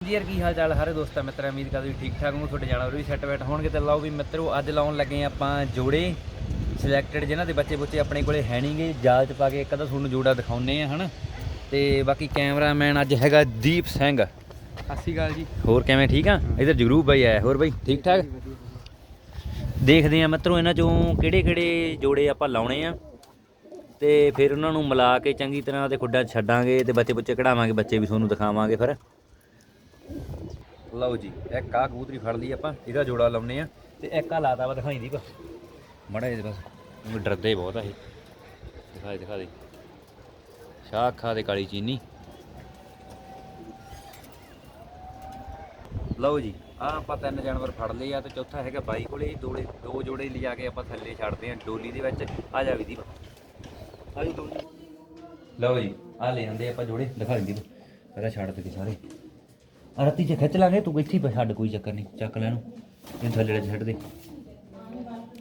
ਜੀ ਯਾਰ ਕੀ ਹਾਲ ਚਾਲ ਸਾਰੇ ਦੋਸਤਾਂ ਮਿੱਤਰਾਂ ਉਮੀਦ ਕਰਦੇ ਵੀ ਠੀਕ ਠਾਕ ਹੋ ਤੁਹਾਡੇ ਜਾਨਵਰ ਵੀ ਸੈੱਟ ਬੈਠ ਹੋਣਗੇ ਤੇ ਲਓ ਵੀ ਮਿੱਤਰੋ ਅੱਜ ਲਾਉਣ ਲੱਗੇ ਆਪਾਂ ਜੋੜੇ ਸਿਲੈਕਟਡ ਜਿਨ੍ਹਾਂ ਦੇ ਬੱਚੇ ਬੁੱਚੇ ਆਪਣੇ ਕੋਲੇ ਹੈ ਨਹੀਂਗੇ ਜਾਲ ਚ ਪਾ ਕੇ ਇੱਕ ਅੱਧਾ ਤੁਹਾਨੂੰ ਜੋੜਾ ਦਿਖਾਉਨੇ ਆ ਹਨਾ? ਤੇ ਬਾਕੀ ਕੈਮਰਾਮੈਨ ਅੱਜ ਹੈਗਾ ਦੀਪ ਸਿੰਘ। ਸ਼੍ਰੀ ਅਕਾਲ ਜੀ। ਹੋਰ ਕਿਵੇਂ ਠੀਕ ਆ? ਇਧਰ ਜਗਰੂਪ ਬਾਈ ਆਇਆ ਹੋਰ ਬਾਈ ਠੀਕ ਠਾਕ ਦੇਖਦੇ ਆ ਮਿੱਤਰੋ ਇਹਨਾਂ ਚੋਂ ਕਿਹੜੇ ਕਿਹੜੇ ਜੋੜੇ ਆਪਾਂ ਲਾਉਣੇ ਆ। ਤੇ ਫਿਰ ਉਹਨਾਂ ਨੂੰ ਮਿਲਾ ਕੇ ਚੰਗੀ ਤਰ੍ਹਾਂ ਤੇ ਖੁੱਡਾ ਛੱਡਾਂਗੇ ਤੇ ਬੱਚੇ ਬੱਚੇ ਕਢਾਵਾਂਗੇ ਬੱਚੇ ਵੀ ਤੁਹਾਨੂੰ ਦਿਖਾਵਾਂਗੇ ਫਿਰ। ਲਓ ਜੀ ਇੱਕ ਆ ਕਬੂਤਰੀ ਫੜ ਲਈ ਆਪਾਂ, ਇਹਦਾ ਜੋੜਾ ਲਾਉਨੇ ਆ ਤੇ ਇੱਕ ਆ ਲਾਤਾ ਵਾ ਦਿਖਾਈ ਦੀ ਮੜਾ ਇਹ ਬਸ ਉਹ ਡਰਦੇ ਬਹੁਤ ਆ ਇਹ। ਦਿਖਾ ਦੇ ਦਿਖਾ ਦੇ ਸ਼ਾਹ ਖਾ ਦੇ ਕਾਲੀ ਚੀਨੀ। ਲਓ ਜੀ ਆ ਆਪਾਂ ਤਿੰਨ ਜਾਨਵਰ ਫੜ ਲਏ ਆ ਤੇ ਚੌਥਾ ਹੈਗਾ ਬਾਈ ਕੋਲੇ, ਇਹ ਦੋਲੇ ਦੋ ਜੋੜੇ ਲਿਜਾ ਕੇ ਆਪਾਂ ਥੱਲੇ ਛੱਡਦੇ ਆ ਡੋਲੀ ਦੇ ਵਿੱਚ। ਆ ਜਾ ਵੀ ਦੀ ਵਿਧੀ ਆਈ ਡੋਲੀ ਲਓ ਜੀ ਆ ਲੈ ਆਂਦੇ ਆਪਾਂ ਜੋੜੇ। ਦਿਖਾ ਦਿੰਦੀ ਪਹਿਲਾਂ ਛੱਡ ਦੇ ਸਾਰੇ। ਆ ਚ ਖਿੱਚ ਲਾਂਗੇ, ਤੂੰ ਇੱਥੇ ਹੀ ਛੱਡ, ਕੋਈ ਚੱਕਰ ਨਹੀਂ, ਚੱਕ ਲੈ ਇਹਨੂੰ। ਇਹ ਥੱਲੇ ਲੈ ਛੱਡ ਦੇ।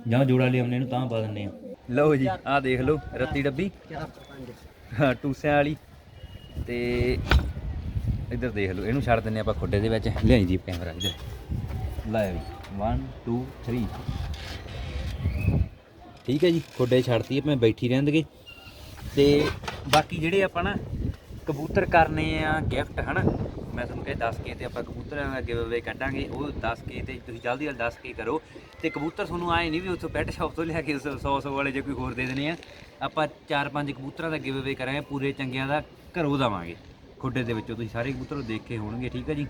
ਜਾਂ ਜੋੜਾ ਲਿਆਉਣੇ ਇਹਨੂੰ, ਤਾਂ ਪਾ ਦਿੰਨੇ ਆ। ਲਓ ਜੀ, ਆਹ ਦੇਖ ਲਓ, ਰੱਤੀ ਡੱਬੀ। ਹਾਂ, ਟੂਸਿਆਂ ਵਾਲੀ। ਤੇ ਇੱਧਰ ਦੇਖ ਲਓ, ਇਹਨੂੰ ਛੱਡ ਦਿੰਨੇ ਆਪਾਂ ਖੁੱਡੇ ਦੇ ਵਿੱਚ। ਲਿਆਈ ਜੀ, ਕੈਮਰਾ ਇੱਧਰ। ਲੈ ਵੀ 1 2 3 ਠੀਕ ਹੈ ਜੀ, ਖੁੱਡੇ ਛੱਡਤੀ, ਆਪਾਂ ਬੈਠੀ ਰਹਿੰਦਗੇ ਤੇ ਬਾਕੀ ਜਿਹੜੇ ਆਪਾਂ ਨਾ ਕਬੂਤਰ ਕਰਨੇ ਆ ਗਿਫਟ ਹਨਾ? ਮੈਂ ਤੁਹਾਨੂੰ ਇਹ ਦੱਸ ਕੇ ਤੇ ਆਪਾਂ ਕਬੂਤਰਾਂ ਦਾ ਗਿਵਅਵੇ ਕੱਢਾਂਗੇ, ਉਹ ਦੱਸ ਕੇ ਤੇ ਤੁਸੀਂ ਜਲਦੀ ਜਲਦੀ ਦੱਸ ਕੇ ਕਰੋ। ਤੇ ਕਬੂਤਰ ਤੁਹਾਨੂੰ ਆਏ ਨਹੀਂ ਵੀ ਉੱਥੋਂ ਪੈਟ ਸ਼ਾਪ ਤੋਂ ਲਿਆ ਕੇ 100 100 ਵਾਲੇ ਜੇ ਕੋਈ ਹੋਰ ਦੇ ਦੇਣੇ ਆ। ਆਪਾਂ ਚਾਰ ਪੰਜ ਕਬੂਤਰਾਂ ਦਾ ਗਿਵਅਵੇ ਕਰਾਂਗੇ, ਪੂਰੇ ਚੰਗਿਆਂ ਦਾ ਘਰੋਂ ਦਵਾਂਗੇ। ਖੁੱਡੇ ਦੇ ਵਿੱਚੋਂ ਤੁਸੀਂ ਸਾਰੇ ਕਬੂਤਰ ਦੇਖੇ ਹੋਣਗੇ, ਠੀਕ ਹੈ ਜੀ?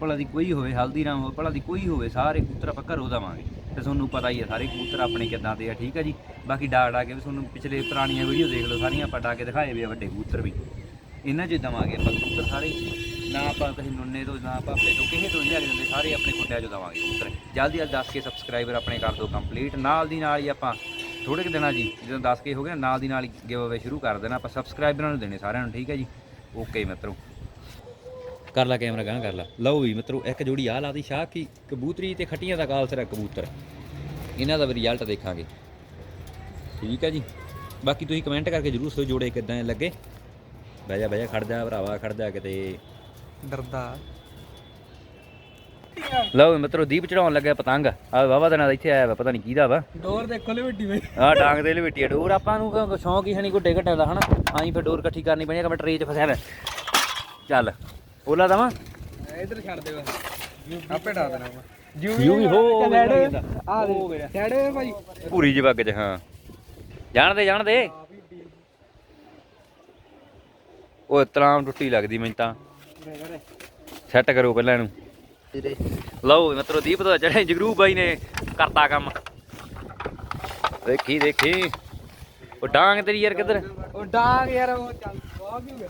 ਭਲਾ ਦੀ ਕੋਈ ਹੋਵੇ, ਹਲਦੀਰਾਮ ਹੋਵੇ, ਭਲਾ ਦੀ ਕੋਈ ਹੋਵੇ, ਸਾਰੇ ਕਬੂਤਰ ਆਪਾਂ ਘਰੋਂ ਦਵਾਂਗੇ। ਤੇ ਤੁਹਾਨੂੰ ਪਤਾ ਹੀ ਹੈ ਸਾਰੇ ਕਬੂਤਰ ਆਪਣੇ ਕਿੱਦਾਂ ਦੇ ਆ, ਠੀਕ ਹੈ ਜੀ? ਬਾਕੀ ਡਾ ਡਾ ਕੇ ਵੀ ਤੁਹਾਨੂੰ ਪਿਛਲੇ ਪੁਰਾਣੀਆਂ ਵੀਡੀਓ ਦੇਖ ਲਓ, ਸਾਰੀਆਂ ਆਪਾਂ ਡਾ ਕੇ ਦਿਖਾਏ ਵੀ ਆ ਵੱਡੇ ਕਬੂਤਰ ਵੀ। ਇਹਨਾਂ 'ਚ ਦਵਾਂਗੇ ਆਪਾਂ ਕਬੂਤਰ ਸਾਰੇ। ਨਾ ਆਪਾਂ ਕਿਸੇ ਨੁੰਨੇ ਤੋਂ, ਨਾ ਭਾਪੇ ਤੋਂ, ਕਿਸੇ ਤੋਂ ਨਹੀਂ ਲਿਆ ਕੇ ਦਿੰਦੇ, ਸਾਰੇ ਆਪਣੇ ਖੁੱਡਿਆਂ 'ਚ ਦਵਾਂਗੇ ਕਬੂਤਰ। ਜਲਦੀ ਜਲਦੀ ਦੱਸ ਕੇ ਸਬਸਕ੍ਰਾਈਬਰ ਆਪਣੇ ਕਰ ਦਿਓ ਕੰਪਲੀਟ ਨਾਲ ਦੀ ਨਾਲ ਹੀ ਆਪਾਂ ਥੋੜੇ ਕੁ ਦਿਨਾਂ ਜੀ, ਜਦੋਂ 10 ਕੇ ਹੋ ਗਏ ਨਾਲ ਦੀ ਨਾਲ ਹੀ ਗਿਵ ਅਵੇ ਸ਼ੁਰੂ ਕਰ ਦੇਣਾ ਆਪਾਂ ਸਬਸਕ੍ਰਾਈਬਰਾਂ ਨੂੰ ਦੇਣੇ ਸਾਰਿਆਂ ਨੂੰ, ਠੀਕ ਹੈ ਜੀ? ਓਕੇ ਮਿੱਤਰੋ। ਕਰ ਲਾ ਕੈਮਰਾ ਗਾਂ ਕਰ ਲਾ। ਲਓ ਵੀ ਮਿੱਤਰੋ, ਇੱਕ ਜੋੜੀ ਆ ਲਾਦੀ ਸ਼ਾਹ ਕੀ ਕਬੂਤਰੀ ਤੇ ਖੱਟੀਆਂ ਦਾ ਕਾਲਸਰਾ ਕਬੂਤਰ। ਇਹਨਾਂ ਦਾ ਵੀ ਰਿਜ਼ਲਟ ਦੇਖਾਂਗੇ। ਠੀਕ ਹੈ ਜੀ? ਬਾਕੀ ਤੁਸੀਂ ਕਮੈਂਟ ਕਰਕੇ ਜਰੂਰ ਸੋ ਜੋੜੇ ਕਿਦਾਂ ਲੱਗੇ। ਬਹਿ ਜਾ ਬਹਿ ਜਾ, ਖੜ ਜਾ, ਭਰਾਵਾ, ਖੜ ਜਾ ਕਿਤੇ। ਡਰਦਾ। ਲਓ ਮਿੱਤਰੋ ਦੀਪ ਚੜਾਉਣ ਲੱਗਿਆ ਪਤੰਗ। ਆ ਵਾਵਾ ਦਿਨਾਂ ਦਾ ਇੱਥੇ ਆਇਆ ਵਾ ਪਤਾ ਨਹੀਂ ਕਿਹਦਾ ਵਾ। ਡੋਰ ਦੇਖੋ ਲੈ ਵੱਡੀ ਬਈ। ਆ ਡਾਂਗ ਦੇ ਲਵੇਟੀ ਆ ਡੋਰ ਆਪਾਂ ਨੂੰ ਕਿਉਂ ਸ਼ੌਂਕ ਹੀ ਹੈ ਨਹੀਂ ਗੁੱਡੇ ਘੱਟੇ ਦਾ ਹਨਾ? ਆਈ ਫਿਰ ਡੋਰ ਇਕੱਠੀ ਕਰਨੀ ਪੈਣੀ ਆ ਕਿ ਮੈਂ ਟਰੇ 'ਚ ਫਸਿਆ ਵਾ। ਚੱਲ ਓਲਾ ਦਵਾਂ? ਇਧਰ ਛੱਡ ਦੇ ਬਸ। ਆਪੇ ਡਾ ਦੇਣਾ ਵਾ। ਯੂ ਵੀ ਹੋ ਲੈਡ ਆ ਦੇ ਲੈਡ ਭਾਈ। ਪੂਰੀ ਜਿਹੀ ਵਗ ਚ ਹਾਂ। ਜਾਣ ਦੇ ਜਾਣ ਦੇ। ਤਰਾਮ ਟੁੱਟੀ ਲੱਗਦੀ ਮੈਨੂੰ ਤਾਂ। ਸੈੱਟ ਕਰੋ ਪਹਿਲਾਂ ਇਹਨੂੰ। ਲਓ ਮਿੱਤਰੋ ਦੀਪ ਤੋਂ ਚੜੇ ਜਗਰੂ ਬਾਈ ਨੇ ਕਰਤਾ ਕੰਮ। ਦੇਖੀ ਦੇਖੀ। ਉਹ ਡਾਂਗ ਤੇਰੀ ਯਾਰ ਕਿੱਧਰ? ਉਹ ਡਾਂਗ ਯਾਰ ਉਹ ਚੱਲ ਕੀ ਹੋ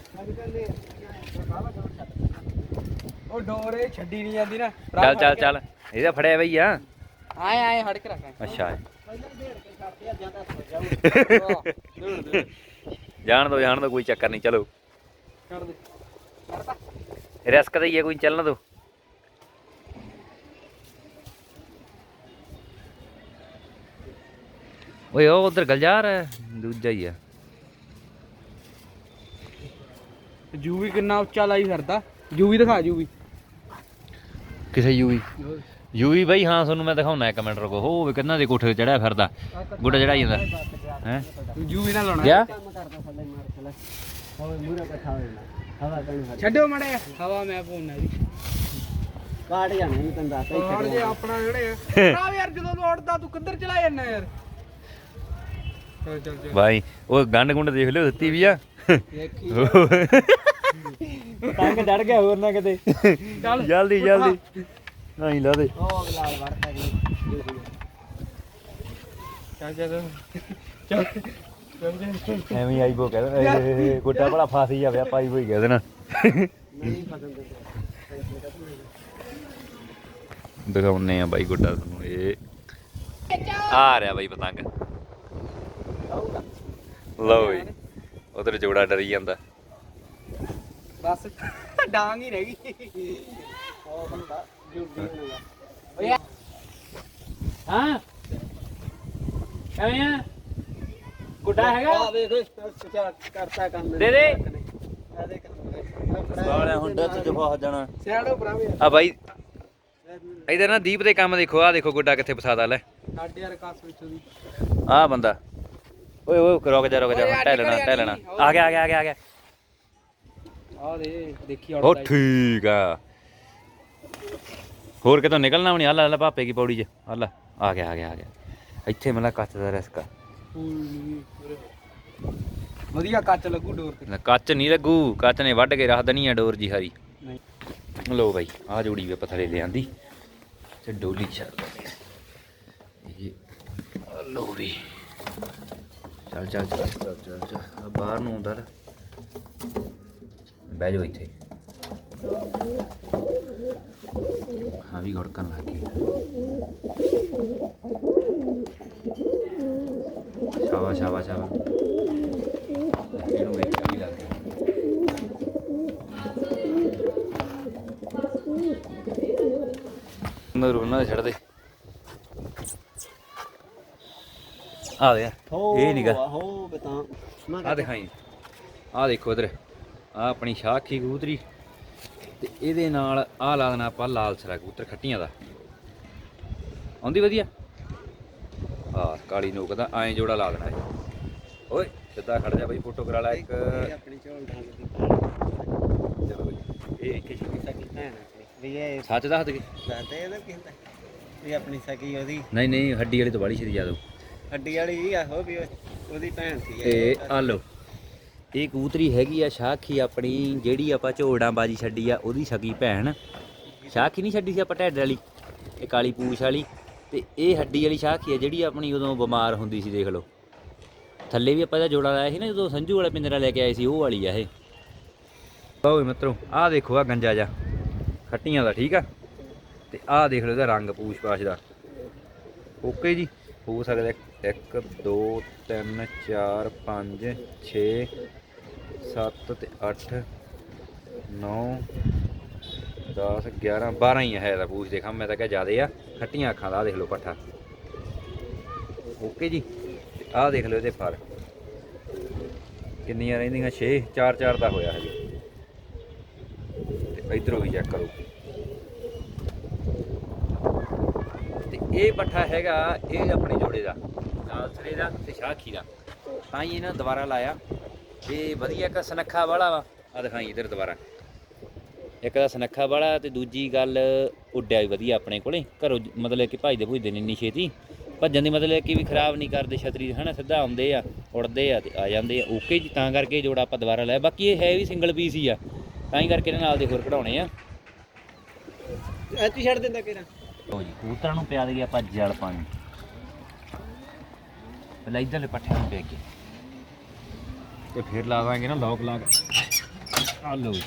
ਉਹ ਡੋਰ ਛੱਡੀ ਨਹੀਂ ਜਾਂਦੀ ਨਾ ਚੱਲ ਚੱਲ ਚੱਲ। ਇਹਦਾ ਫੜਿਆ ਬਈ ਆ। ਆਏ ਆਏ ਹੜ ਕੇ ਰੱਖਾਂ। ਅੱਛਾ। ਜਾਣ ਦੋ ਜਾਣ ਦੋ ਕੋਈ ਚੱਕਰ ਨਹੀਂ ਚਲੋ। ਕਰ ਦੇ। ਰਿਸਕ ਤਾਂ ਹੀ ਹੈ ਕੋਈ ਚੱਲਣ ਦੋ। ਓਏ ਉਹ ਉਧਰ ਗਲਜਾਰ ਹੈ ਦੂਜਾ ਹੀ ਆ। ਜੂ ਵੀ ਕਿੰਨਾ ਉੱਚਾ ਲਾਈ ਫਿਰਦਾ। ਜੂ ਵੀ ਦਿਖਾ ਜੂ ਵੀ ਕਿਸੇ ਯੂਵੀ? ਯੂਵੀ ਬਾਈ ਹਾਂ ਤੁਹਾਨੂੰ ਮੈਂ ਦਿਖਾਉਣਾ ਇੱਕ ਮਿੰਟ ਰੁਕੋ। ਹੋ ਵੀ ਕਿੰਨਾ ਦੇ ਕੋਠੇ ਤੇ ਚੜਿਆ ਫਿਰਦਾ। ਗੁੱਡਾ ਚੜਾਈ ਜਾਂਦਾ। ਹੈ? ਜੂ ਵੀ ਛੱਡੋ ਮੜੇ ਹਵਾ ਮੈਂ ਪਾਉਣਾ ਜੀ। ਕਾਟ ਜਾਣਾ ਨਹੀਂ ਤੈਨੂੰ ਦੱਸਦਾ ਹੀ ਹੋਰ ਜੇ ਆਪਣਾ ਜਿਹੜੇ ਆ। ਯਾਰ ਜਦੋਂ ਲੋੜਦਾ ਤੂੰ ਕਿੱਧਰ ਚਲਾ ਜਾਂਦਾ ਯਾਰ? ਚੱਲ ਚੱਲ ਚੱਲ। ਬਾਈ ਉਹ ਗੰਡ ਗੁੰਡ ਦੇਖ ਲਿਓ ਦਿੱਤੀ ਵੀ ਆ। ਤੰਗ ਚੜ ਗਿਆ ਹੋਰ ਨਾ ਕਿਤੇ। ਚੱਲ। ਜਲਦੀ ਜਲਦੀ। ਨਹੀਂ ਲਾ ਦੇ। ਉਹ ਲਾਲ ਵੜਦਾ ਜੀ। ਚੱਲ। ਚੱਲ। ਐਵੇਂ ਹੀ ਆਈਬੋ ਕਹਿ ਦੇਣਾ ਗੁੱਡਾ ਭਲਾ ਫਸ ਹੀ ਜਾਵੇ ਪਾਈ ਹੋਈ ਕਹਿ ਦੇਣਾ। ਦਿਖਾਉਨੇ ਆ ਬਾਈ ਗੁੱਡਾ ਤੁਹਾਨੂੰ ਇਹ ਆ ਰਿਹਾ ਬਾਈ ਪਤੰਗ। ਲਓ ਜੀ ਉਧਰ ਜੋੜਾ ਡਰੀ ਜਾਂਦਾ। ਬਸ ਡਾਂਗ ਹੀ ਰਹਿ ਗਈ। ਉਹ ਬੰਦਾ ਓਏ ਹਾਂ? ਕਿਵੇਂ ਆ? ਗੁੱਡਾ ਹੈਗਾ? ਆ ਵੇਖ ਕਰਤਾ ਕੰਮ ਦੇ ਦੇ। ਸਾਲਿਆ ਹੁਣ ਡੱਥ ਚ ਫਸ ਜਾਣਾ। ਸਿਆੜੋ ਭਰਾਵੇ। ਆ ਬਾਈ ਇਧਰ ਨਾ ਦੀਪ ਦੇ ਕੰਮ ਦੇਖੋ ਆ ਦੇਖੋ ਗੁੱਡਾ ਕਿੱਥੇ ਫਸਾਦਾ ਲੈ। ਸਾਡੇ ਯਾਰ ਕਾਸ ਵਿੱਚੋਂ ਦੀ। ਆ ਬੰਦਾ। ਓਏ ਓਏ ਰੁਕ ਜਾ ਰੁਕ ਜਾ ਟਹਿਲਣਾ ਟਹਿਲਣਾ। ਆ ਗਿਆ ਆ ਗਿਆ ਆ ਗਿਆ ਆ ਗਿਆ। ਆ ਦੇ ਦੇਖੀ ਉਹ ਠੀਕ ਆ। ਹੋਰ ਕਿਤੋਂ ਨਿਕਲਣਾ ਵੀ ਨਹੀਂ? ਹੱਲਾ ਹੱਲਾ ਭਾਪੇ ਕੀ ਪੌੜੀ 'ਚ। ਹੱਲਾ ਆ ਗਿਆ ਆ ਗਿਆ ਆ ਗਿਆ। ਇੱਥੇ ਮਤਲਬ ਕੱਚ ਦਾ ਰਿਸਕ। ਵਧੀਆ ਕੱਚ ਲੱਗੂ ਡੋਰ ਤੇ। ਆ ਕੱਚ ਨਹੀਂ ਲੱਗੂ ਕੱਚ ਨੇ ਵੱਢ ਕੇ ਰੱਖ ਦੇਣੀ ਆ ਡੋਰ ਜੀ ਹਰੀ। ਲੋ ਬਾਈ ਆ ਜੋੜੀ ਵੀ ਆਪਾਂ ਥਲੇ ਲਿਆਂਦੀ ਤੇ ਡੋਲੀ ਚੱਲ ਰਹੀ ਹੈ ਇਹ ਲੋ ਵੀ। ਚੱਲ ਚੱਲ ਚੱਲ ਚੱਲ ਚੱਲ ਚੱਲ। ਬਾਹਰ ਨੂੰ ਆਉਂਦਾ ਲੈ। ਬਹਿ ਜਾਓ ਇੱਥੇ। ਹਾਂ ਵੀ ਗੜਕਣ ਲੱਗ ਸ਼ਾਬਾਸ਼ ਸ਼ਾਬਾਸ਼ ਸ਼ਾਬਾਸ਼ ਇਹਨੂੰ ਵੇਖ ਕੇ ਲੱਗ ਗਿਆ ਅੰਦਰ ਉਹਨਾਂ ਦੇ ਛੱਡ ਦੇ ਆ ਦੇ ਇਹ ਨੀਗਾ ਹੋ ਬਤਾ ਆ ਦਿਖਾਈ ਆ ਦੇਖੋ ਇਧਰ ਆ ਆਪਣੀ ਸ਼ਾਖੀ ਕਬੂਤਰੀ। ਤੇ ਇਹਦੇ ਨਾਲ ਆ ਲਾ ਦੇਣਾ ਆਪਾਂ ਲਾਲ ਸਰਾ ਕਬੂਤਰ ਖੱਟੀਆਂ ਦਾ। ਆਉਂਦੀ ਵਧੀਆ? ਆ ਕਾਲੀ ਨੋਕ ਦਾ ਐਂ ਜੋੜਾ ਲਾ ਦੇਣਾ ਇਹ। ਓਏ ਸਿੱਧਾ ਖੜ ਜਾ ਬਾਈ ਫੋਟੋ ਕਰਾ ਲੈ ਇੱਕ। ਆਪਣੀ ਝੋਲ ਦੀ ਚਲੋ ਬਾਈ। ਇਹ ਇੱਕ ਸੀ ਸਕੀ ਭੈਣ ਆਪਣੀ। ਵੀ ਇਹ ਸੱਚ ਦੱਸ ਦੇ ਦੱਸਦੇ ਇਹਦਾ ਕੀ ਹੁੰਦਾ? ਵੀ ਆਪਣੀ ਸਕੀ ਉਹਦੀ। ਨਹੀਂ ਨਹੀਂ ਹੱਡੀ ਵਾਲੀ ਤੋਂ ਬਾਲੀ ਛੇਤੀ ਜਾ ਦੋ ਹੱਡੀ ਵਾਲੀ ਆਹੋ ਵੀ ਉਹ- ਉਹਦੀ ਭੈਣ ਸੀ ਤੇ ਆ ਲਓ। ਇਹ ਕਬੂਤਰੀ ਹੈਗੀ ਆ ਸ਼ਾਖੀ ਆਪਣੀ ਜਿਹੜੀ ਆਪਾਂ ਝੋੜਾਂ ਬਾਜੀ ਛੱਡੀ ਆ ਉਹਦੀ ਸਗੀ ਭੈਣ। ਸ਼ਾਖੀ ਨਹੀਂ ਛੱਡੀ ਸੀ ਆਪਾਂ ਢੱਡ ਵਾਲੀ ਇਹ ਕਾਲੀ ਪੂਛ ਵਾਲੀ। ਤੇ ਇਹ ਹੱਡੀ ਵਾਲੀ ਸ਼ਾਖੀ ਹੈ ਜਿਹੜੀ ਆਪਣੀ ਉਦੋਂ ਬਿਮਾਰ ਹੁੰਦੀ ਸੀ, ਦੇਖ ਲਓ। ਥੱਲੇ ਵੀ ਆਪਾਂ ਇਹਦਾ ਜੋੜਾ ਲਾਇਆ ਸੀ ਨਾ, ਜਦੋਂ ਸੰਜੂ ਵਾਲਾ ਪਿੰਜਰਾ ਲੈ ਕੇ ਆਏ ਸੀ, ਉਹ ਵਾਲੀ ਆ ਇਹ। ਓਏ ਮਿੱਤਰੋ, ਆਹ ਦੇਖੋ ਆ ਗੰਜਾ ਜਾ ਖੱਟੀਆਂ ਦਾ, ਠੀਕ ਆ? ਤੇ ਆਹ ਦੇਖ ਲਓ ਇਹਦਾ ਰੰਗ ਪੂਛ ਪਾਛ ਦਾ। ਓਕੇ ਜੀ, ਹੋ ਸਕਦਾ 1 2 3 4 5 6 7 ਤੇ 8 9 10 11 12 ਹੀ ਹੈ ਇਹਦਾ ਪੂਛ ਦੇਖਾਂ, ਮੈਂ ਤਾਂ ਕਿਹਾ ਜ਼ਿਆਦੇ ਆ। ਖੱਟੀਆਂ ਅੱਖਾਂ ਦਾ, ਆਹ ਦੇਖ ਲਓ ਪੱਠਾ। ਓਕੇ ਜੀ ਤੇ ਆਹ ਦੇਖ ਲਓ ਇਹਦੇ ਫਰ ਕਿੰਨੀਆਂ ਰਹਿੰਦੀਆਂ? 6 4 4 ਦਾ ਹੋਇਆ ਹਜੇ। ਤੇ ਇਧਰੋਂ ਵੀ ਚੈੱਕ ਕਰੋ। ਤੇ ਇਹ ਪੱਠਾ ਹੈਗਾ, ਇਹ ਆਪਣੇ ਜੋੜੇ ਦਾ ਨਾਲਸਰੇ ਦਾ ਤੇ ਸ਼ਾਖੀ ਦਾ। ਤਾਂ ਹੀ ਇਹਨਾਂ ਦੁਬਾਰਾ ਲਾਇਆ। ਤੇ ਵਧੀਆ ਇੱਕ ਸਨੱਖਾ ਵਾਲਾ ਵਾ। ਆ ਦਿਖਾਈ ਇਧਰ ਦੁਬਾਰਾ। ਇੱਕ ਦਾ ਸਨੱਖਾ ਵਾਲਾ ਤੇ ਦੂਜੀ ਗੱਲ ਉੱਡਿਆ ਵੀ ਵਧੀਆ ਆਪਣੇ ਕੋਲੇ। ਘਰੋਂ ਮਤਲਬ ਕਿ ਭਜਦੇ ਭੁਜਦੇ ਨਹੀਂ ਇੰਨੀ ਛੇਤੀ। ਭੱਜਣ ਦੀ ਮਤਲਬ ਕਿ ਵੀ ਖਰਾਬ ਨਹੀਂ ਕਰਦੇ ਛਤਰੀ ਹਨਾ? ਸਿੱਧਾ ਆਉਂਦੇ ਆ ਉੜਦੇ ਆ ਤੇ ਆ ਜਾਂਦੇ ਆ। ਓਕੇ ਜੀ ਤਾਂ ਕਰਕੇ ਜੋੜਾ ਆਪਾਂ ਦੁਬਾਰਾ ਲਾਇਆ ਬਾਕੀ ਇਹ ਹੈ ਵੀ ਸਿੰਗਲ ਪੀਸ ਹੀ ਆ। ਤਾਂ ਹੀ ਕਰਕੇ ਇਹਨਾਂ ਨਾਲ ਦੇ ਹੋਰ ਕਢਾਉਣੇ ਆ। ਐਤੀ ਛੱਡ ਦਿੰਦਾ ਕਿਰਾ ਲਓ ਜੀ ਕਬੂਤਰਾਂ ਨੂੰ ਪਿਆ ਦੇਗੇ ਆਪਾਂ ਜਲ ਪਾਣੀ। ਪਹਿਲਾਂ ਇੱਧਰਲੇ ਪੱਠਿਆਂ ਨੂੰ ਪਿਆ ਕੇ। ਤੇ ਫਿਰ ਲਾ ਦਾਂਗੇ ਨਾ ਲੋਕ ਲਾ ਕੇ। ਆ ਲਓ ਜੀ।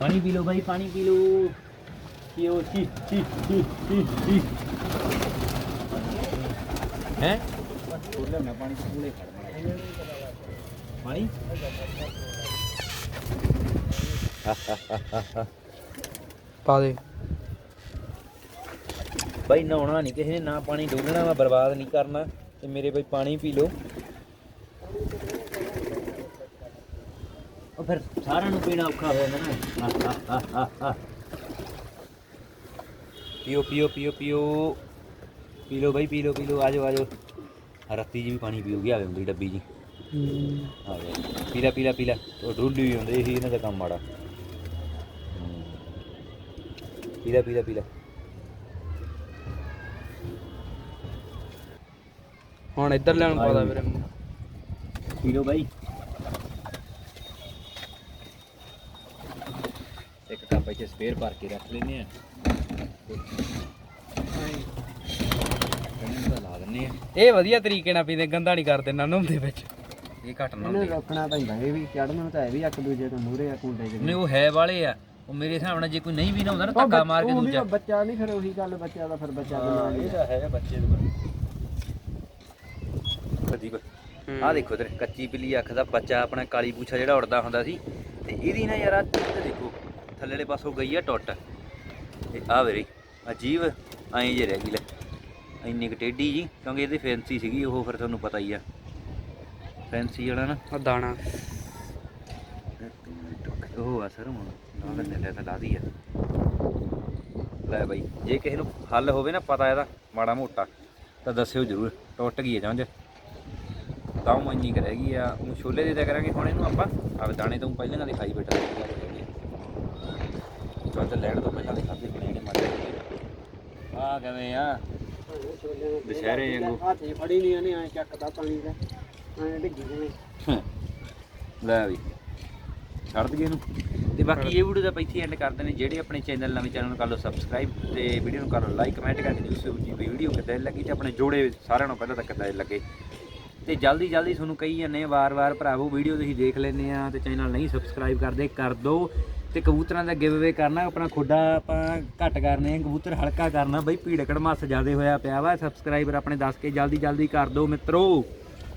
ਪਾਣੀ ਪੀ ਲਓ ਬਾਈ ਪਾਣੀ ਪੀ ਲਓ ਪੀਓ ਚੀ ਚੀ ਚੀ ਚੀ ਚੀ ਹੈ ਕੋਲੇ ਨਾ ਪਾਣੀ ਪੂਲੇ ਖੜਨਾ ਪਾਣੀ ਪਾ ਦੇ ਬਾਈ ਨਹਾਉਣਾ ਨਹੀਂ ਕਿਸੇ ਨੇ ਨਾ ਪਾਣੀ ਡੋਲਣਾ ਵਾ ਬਰਬਾਦ ਨਹੀਂ ਕਰਨਾ ਤੇ ਮੇਰੇ ਬਾਈ ਪਾਣੀ ਪੀ ਲਓ ਉਹ ਫਿਰ ਸਾਰਿਆਂ ਨੂੰ ਪੀਣਾ ਔਖਾ ਹੋ ਜਾਂਦਾ ਨਾ। ਆਹ, ਆਹ, ਆਹ, ਆਹ, ਆਹ। ਪੀਓ ਪੀਓ ਪੀਓ ਪੀਓ। ਪੀ ਲਓ ਬਾਈ ਪੀ ਲਓ ਪੀ ਲਓ। ਆਜੋ ਆਜੋ ਰੱਤੀ ਜੀ ਵੀ ਪਾਣੀ ਪੀਓਗੀ ਆਵੇ ਹੁੰਦੀ ਡੱਬੀ ਜੀ ਆ ਗਿਆ। ਪੀਲਾ ਪੀਲਾ ਪੀਲਾ ਉਹ ਡੁੱਲੀ ਵੀ ਹੁੰਦੇ ਇਹੀ ਇਹਨਾਂ ਦਾ ਕੰਮ ਮਾੜਾ। ਪੀਲਾ ਪੀਲਾ ਪੀਲਾ ਹੁਣ ਇੱਧਰ ਲੈਣ ਪਾਦਾ ਵੀਰੇ। ਪੀ ਲਓ ਬਾਈ। ਕੱਪ ਇੱਥੇ ਸਪੇਅਰ ਭਰ ਕੇ ਰੱਖ ਲੈਨੇ ਆ ਕੰਨ ਦਾ ਲਾ ਦਿੰਨੇ ਆ ਇਹ ਵਧੀਆ ਤਰੀਕੇ ਨਾਲ ਪੀਂਦੇ ਗੰਦਾ ਨਹੀਂ ਕਰਦੇ ਨਾ ਨਹਾਉਂਦੇ ਵਿੱਚ। ਇਹ ਘੱਟ ਨਾ ਇਹਨੂੰ ਹੁੰਦੇ ਰੋਕਣਾ ਪੈਂਦਾ ਇਹ ਵੀ ਚੜਨ ਤਾਂ ਇਹ ਵੀ ਇੱਕ ਦੂਜੇ ਤੋਂ ਮੂਰੇ ਆ ਕੁੰਡੇ ਜਿਹੇ। ਨਹੀਂ ਉਹ ਹੈ ਵਾਲੇ ਆ। ਉਹ ਮੇਰੇ ਹਿਸਾਬ ਨਾਲ ਜੇ ਕੋਈ ਨਹੀਂ ਵੀ ਨਾ ਹੁੰਦਾ ਨਾ ਧੱਕਾ ਮਾਰ ਕੇ ਦੂਜਾ। ਬੱਚਾ ਨਹੀਂ ਫਿਰ ਉਹੀ ਗੱਲ ਬੱਚਾ ਦਾ ਫਿਰ ਬੱਚਾ ਬਣਾ ਇਹ ਲਿਆ ਤਾਂ ਹੈ ਬੱਚੇ ਦੇ ਵਧੀਆ ਆ ਦੇਖੋ ਇਧਰ ਕੱਚੀ ਪਿੱਲੀ ਅੱਖ ਦਾ ਬੱਚਾ ਆਪਣਾ ਕਾਲੀ ਪੂਛਾ ਜਿਹੜਾ ਉੜਦਾ ਹੁੰਦਾ ਸੀ। ਤੇ ਇਹਦੀ ਨਾ ਯਾਰ ਆ ਦੇਖੋ। ਥੱਲੇ ਵਾਲੇ ਪਾਸੋਂ ਗਈ ਆ ਟੁੱਟ। ਤੇ ਆ ਵੇਰੀ ਅਜੀਬ ਐਂ ਜੇ ਰਹਿ ਗਈ ਲੈ। ਇੰਨੀ ਕੁ ਟੇਢੀ ਜੀ ਕਿਉਂਕਿ ਇਹਦੀ ਫੈਂਸੀ ਸੀਗੀ ਉਹ ਫਿਰ ਤੁਹਾਨੂੰ ਪਤਾ ਹੀ ਆ। ਫੈਂਸੀ ਵਾਲਾ ਨਾ। ਆ ਦਾਣਾ। ਉਹ ਆ ਸਰ ਹੁਣ ਨਾਲ ਨੇ ਲੈ ਤਾਂ ਲਾ ਦੀ ਆ। ਲੈ ਬਾਈ ਜੇ ਕਿਸੇ ਨੂੰ ਹੱਲ ਹੋਵੇ ਨਾ ਪਤਾ ਇਹਦਾ ਮਾੜਾ ਮੋਟਾ ਤਾਂ ਦੱਸਿਓ ਜਰੂਰ ਟੁੱਟ ਗਈ ਹੈ ਜੰਝ। ਤਾਂ ਉਹ ਇੰਨੀ ਕਰੇਗੀ ਆ ਉਹ ਛੋਲੇ ਦੇ ਦਿਆ ਕਰਾਂਗੇ ਹੁਣ ਇਹਨੂੰ ਆਪਾਂ। ਆਵੇ ਦਾਣੇ ਤੋਂ ਪਹਿਲਾਂ ਨਾਲ ਦਿਖਾਈ ਬੈਠਾ ਚਲ ਤੇ ਲੈਣ ਤੋਂ ਪਹਿਲਾਂ ਦਿਖਾਦੇ ਹੁਣ ਇਹਨੇ ਮਾਰੇ ਆ ਕਿਵੇਂ ਆ? ਦੁਸ਼ਹਿਰੇ ਵਾਂਗੂ। ਹੱਥ 'ਚ ਫੜੀ ਨਹੀਂ ਇਹਨੇ ਐ ਚੱਕਦਾ ਪਾਣੀ ਦਾ। ਐ ਡਿੱਗੀ ਜਿਵੇਂ। ਲੈ ਵੀ। ਛੱਡ ਦਈਏ ਇਹਨੂੰ। ਤੇ ਬਾਕੀ ਇਹ ਵੀਡੀਓ ਦਾ ਆਪਾਂ ਇੱਥੇ ਐਂਡ ਕਰਦੇ ਨੇ। ਜਿਹੜੇ ਆਪਣੇ ਚੈਨਲ ਨਵੇਂ ਚੈਨਲ ਨੂੰ ਕਰ ਲਓ ਸਬਸਕ੍ਰਾਈਬ ਤੇ ਵੀਡੀਓ ਨੂੰ ਕਰ ਲਓ ਲਾਈਕ ਕਮੈਂਟ ਕਰਕੇ ਦੱਸੋ ਜੀ ਵੀਡੀਓ ਕਿੱਦਾਂ ਦੀ ਲੱਗੀ ਤੇ ਆਪਣੇ ਜੋੜੇ ਸਾਰਿਆਂ ਨੂੰ ਪਹਿਲਾਂ ਤਾਂ ਕਿੱਦਾਂ ਦੀ ਲੱਗੇ। ਤੇ ਜਲਦੀ ਜਲਦੀ ਤੁਹਾਨੂੰ ਕਹੀ ਜਾਂਦੇ ਆ ਵਾਰ-ਵਾਰ ਭਰਾਵੋ ਵੀਡੀਓ ਤੁਸੀਂ ਦੇਖ ਲੈਂਦੇ ਆ ਤੇ ਚੈਨਲ ਨਹੀਂ ਸਬਸਕ੍ਰਾਈਬ ਕਰਦੇ ਕਰ ਦਿਓ। ਤੇ ਕਬੂਤਰਾਂ ਦਾ ਗਿਵ ਅਵੇ ਕਰਨਾ, ਆਪਣਾ ਖੁੱਡਾ ਆਪਾਂ ਘੱਟ ਕਰਨੇ ਆ, ਕਬੂਤਰ ਹਲਕਾ ਕਰਨਾ। ਬਈ ਭੀੜਕੜ ਮੱਸ ਜ਼ਿਆਦੇ ਹੋਇਆ ਪਿਆ ਵਾ ਸਬਸਕ੍ਰਾਈਬਰ ਆਪਣੇ ਦੱਸ ਕੇ ਜਲਦੀ ਜਲਦੀ ਕਰ ਦਿਓ ਮਿੱਤਰੋ।